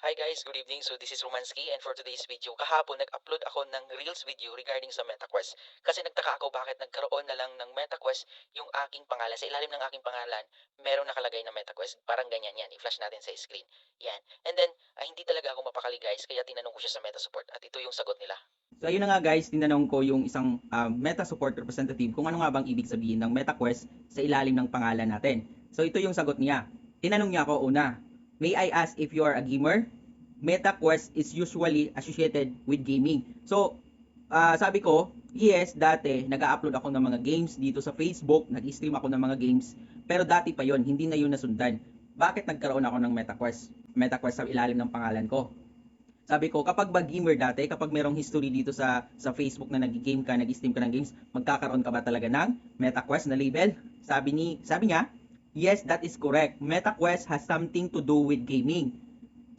Hi guys, good evening. So this is Romansky and for today's video, kahapon nag-upload ako ng Reels video regarding sa MetaQuest. Kasi nagtaka ako bakit nagkaroon na lang ng MetaQuest yung aking pangalan. Sa ilalim ng aking pangalan, merong nakalagay na MetaQuest. Parang ganyan yan. I-flash natin sa screen. Yan. And then, ah, hindi talaga ako mapakali guys, kaya tinanong ko siya sa Meta Support at ito yung sagot nila. So ayun na nga guys, tinanong ko yung isang ah, Meta Support Representative kung ano nga bang ibig sabihin ng MetaQuest sa ilalim ng pangalan natin. So ito yung sagot niya. Tinanong niya ako una, May I ask if you are a gamer? MetaQuest is usually associated with gaming. So, ah, sabi ko, yes, dati nag-upload ako ng mga games dito sa Facebook, nag-stream ako ng mga games, pero dati pa yon hindi na yun nasundan. Bakit nagkaroon ako ng MetaQuest? MetaQuest sa ilalim ng pangalan ko. Sabi ko, kapag ba gamer dati, kapag merong history dito sa sa Facebook na nag-game ka, nag-stream ka ng games, magkakaroon ka ba talaga ng MetaQuest na label? Sabi ni, sabi niya, yes, that is correct. MetaQuest has something to do with gaming.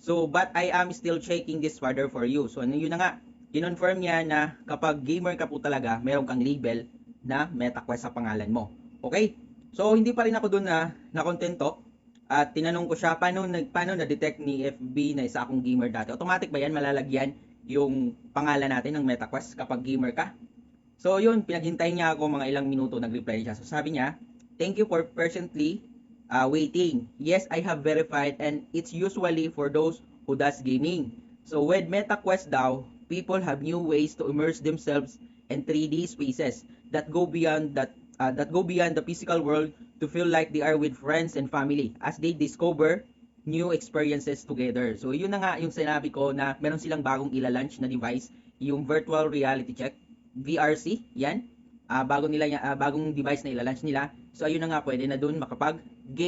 So, but I am still checking this further for you. So, ano yun na nga, kinonfirm niya na kapag gamer ka po talaga, meron kang label na MetaQuest sa pangalan mo. Okay? So, hindi pa rin ako dun na nakontento. At tinanong ko siya, paano, nag, paano na-detect ni FB na isa akong gamer dati? Automatic ba yan? Malalagyan yung pangalan natin ng MetaQuest kapag gamer ka? So, yun, pinaghintay niya ako mga ilang minuto, nag-reply siya. So, sabi niya, thank you for patiently uh, waiting. Yes, I have verified and it's usually for those who does gaming. So with MetaQuest daw, people have new ways to immerse themselves in 3D spaces that go beyond that uh, that go beyond the physical world to feel like they are with friends and family as they discover new experiences together. So yun na nga yung sinabi ko na meron silang bagong ilalunch na device, yung virtual reality check, VRC, yan. Ah, bago nila ah, bagong device na ilalunch nila. So ayun na nga pwede na doon makapag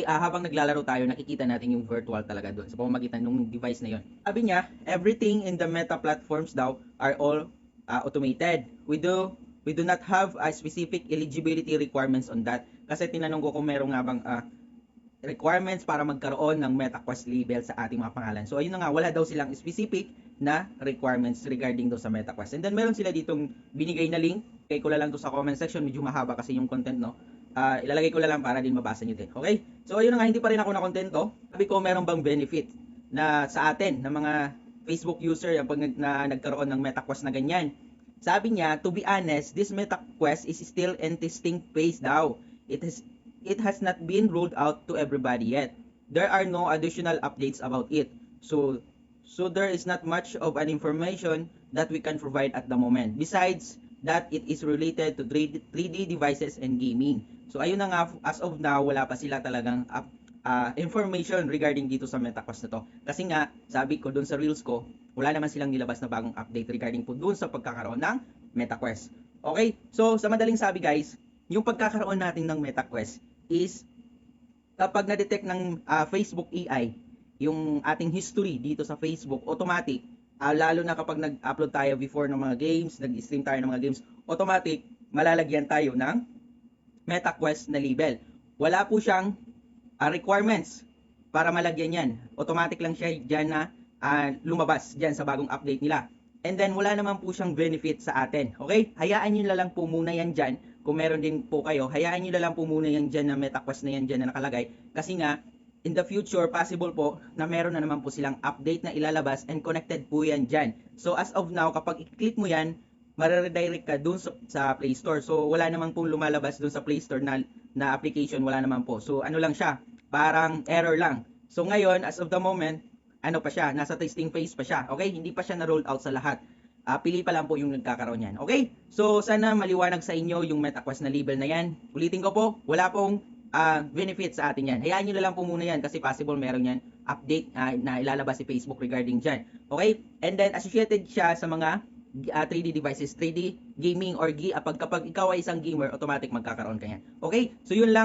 ah, habang naglalaro tayo nakikita natin yung virtual talaga doon sa pamamagitan ng device na yon. Sabi niya, everything in the Meta platforms daw are all ah, automated. We do we do not have a specific eligibility requirements on that. Kasi tinanong ko kung meron nga bang ah, requirements para magkaroon ng MetaQuest label sa ating mga pangalan. So ayun na nga, wala daw silang specific na requirements regarding daw sa MetaQuest. And then meron sila ditong binigay na link. Kaya ko lang to sa comment section, medyo mahaba kasi yung content, no? Ah, ilalagay ko na lang para din mabasa nyo din. Okay? So ayun na nga, hindi pa rin ako nakontento. Sabi ko, meron bang benefit na sa atin, na mga Facebook user, yung pag nag- na nagkaroon ng MetaQuest na ganyan. Sabi niya, to be honest, this MetaQuest is still in testing phase daw. It has it has not been rolled out to everybody yet. There are no additional updates about it. So so there is not much of an information that we can provide at the moment. Besides that it is related to 3D, 3D devices and gaming. So ayun na nga as of now wala pa sila talagang up, ah, information regarding dito sa MetaQuest na to. Kasi nga sabi ko doon sa reels ko, wala naman silang nilabas na bagong update regarding po doon sa pagkakaroon ng MetaQuest. Okay? So sa madaling sabi guys, yung pagkakaroon natin ng MetaQuest is kapag na-detect ng ah, Facebook AI yung ating history dito sa Facebook, automatic, ah, lalo na kapag nag-upload tayo before ng mga games, nag-stream tayo ng mga games, automatic, malalagyan tayo ng MetaQuest na label. Wala po siyang ah, requirements para malagyan yan. Automatic lang siya dyan na ah, lumabas dyan sa bagong update nila. And then, wala naman po siyang benefit sa atin. Okay? Hayaan nyo na lang po muna yan dyan. Kung meron din po kayo, hayaan nyo na lang po muna yan dyan na MetaQuest na yan dyan na nakalagay. Kasi nga, in the future, possible po na meron na naman po silang update na ilalabas and connected po yan dyan. So, as of now, kapag i-click mo yan, mariredirect ka dun sa, sa Play Store. So, wala naman pong lumalabas dun sa Play Store na, na application, wala naman po. So, ano lang siya, parang error lang. So, ngayon, as of the moment, ano pa siya, nasa testing phase pa siya. Okay? Hindi pa siya na-roll out sa lahat. Ah, pili pa lang po yung nagkakaroon yan. Okay? So, sana maliwanag sa inyo yung MetaQuest na label na yan. Ulitin ko po, wala pong ah, benefit sa atin yan. Hayaan nyo na lang po muna yan kasi possible meron yan update ah, na ilalabas si Facebook regarding dyan. Okay? And then, associated siya sa mga ah, 3D devices, 3D gaming or gi, ah, pag kapag ikaw ay isang gamer, automatic magkakaroon ka yan. Okay? So, yun lang.